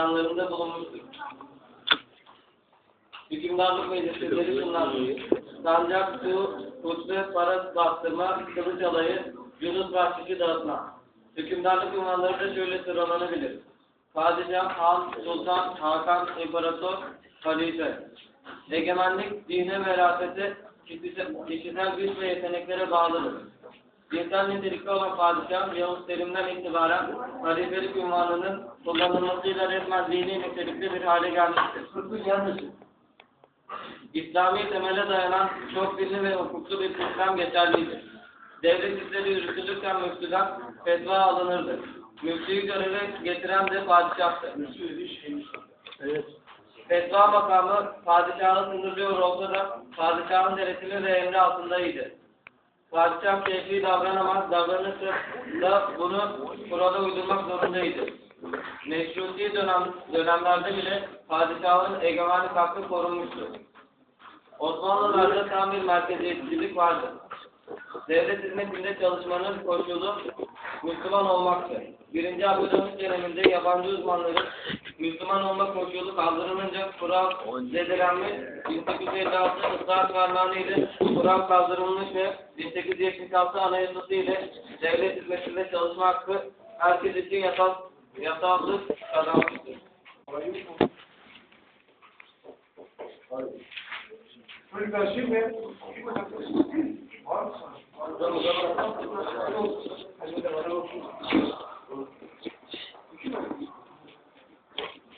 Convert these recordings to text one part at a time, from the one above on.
beyanlarında bulunmuştur. Hükümdarlık meclisleri şunlar. Sancak, su, kutlu, para bastırma, kılıç alayı, Yunus bahçesi dağıtma. Hükümdarlık ünvanları da şöyle sıralanabilir. Padişah, Han, Sultan, Hakan, İmparator, Halife. Egemenlik, dine verasete, kişisel, kişisel güç ve yeteneklere bağlıdır. Cinsel nitelikli olan padişah, Yavuz Selim'den itibaren halifelik ünvanının kullanılmasıyla resmen dini nitelikli bir hale gelmiştir. İslami temele dayanan çok dinli ve hukuklu bir sistem geçerlidir. Devlet işleri yürütülürken müftüden fetva alınırdı. Müftüyü göreve getiren de padişahtı. Fetva makamı padişahı sınırlıyor olsa da padişahın denetimi ve emri altındaydı. Padişah keyfi davranamaz, davranırsa da bunu kurala uydurmak zorundaydı. Meşruti dönem, dönemlerde bile padişahın egemenlik hakkı korunmuştu. Osmanlılarda tam bir merkeziyetçilik vardı. Devlet hizmetinde çalışmanın koşulu Müslüman olmaktı. Birinci Abdülhamit döneminde yabancı uzmanların Müslüman olma koşulu kaldırılınca kural zedelenmiş, 1856 ısrar fermanı ile kural kaldırılmış ve 1876 anayasası ile devlet hizmetinde çalışma hakkı herkes için yasal, yasallık kazanmıştır. Çocuklar şimdi var mı?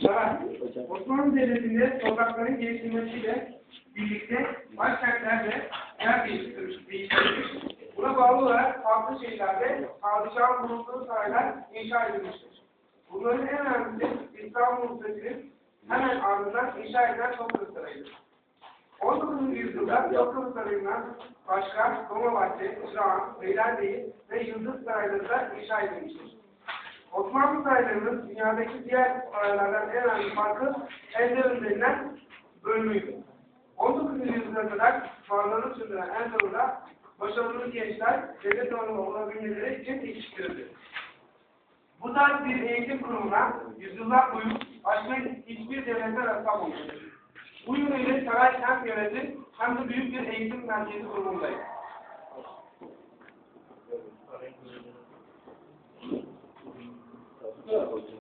Evet, Osmanlı Devleti'nde toprakların geliştirmesiyle birlikte başkentlerde yer değiştirmiş, değiştirmiş. Buna bağlı olarak farklı şehirlerde padişahın bulunduğu saraylar inşa edilmiştir. Bunların en önemlisi İstanbul Müftesi'nin hemen ardından inşa edilen Topkapı Sarayı'dır. 19. yüzyılda Topkapı Sarayı'ndan başka Dolmabahçe, Çırağan, Beylerbeyi ve Yıldız Sarayları da inşa edilmiştir. Osmanlı saraylarının dünyadaki diğer saraylardan en önemli farkı Enderun denilen bölümüydü. 19. yüzyıla kadar varlığını sürdüren Endor'da başarılı gençler devlet organı olabilmeleri için yetiştirildi. Bu tarz bir eğitim kurumuna yüzyıllar boyu başka hiçbir devlete rastlamamıştır. Bu yönüyle saray hem yönetim hem de büyük bir eğitim merkezi konumundaydı.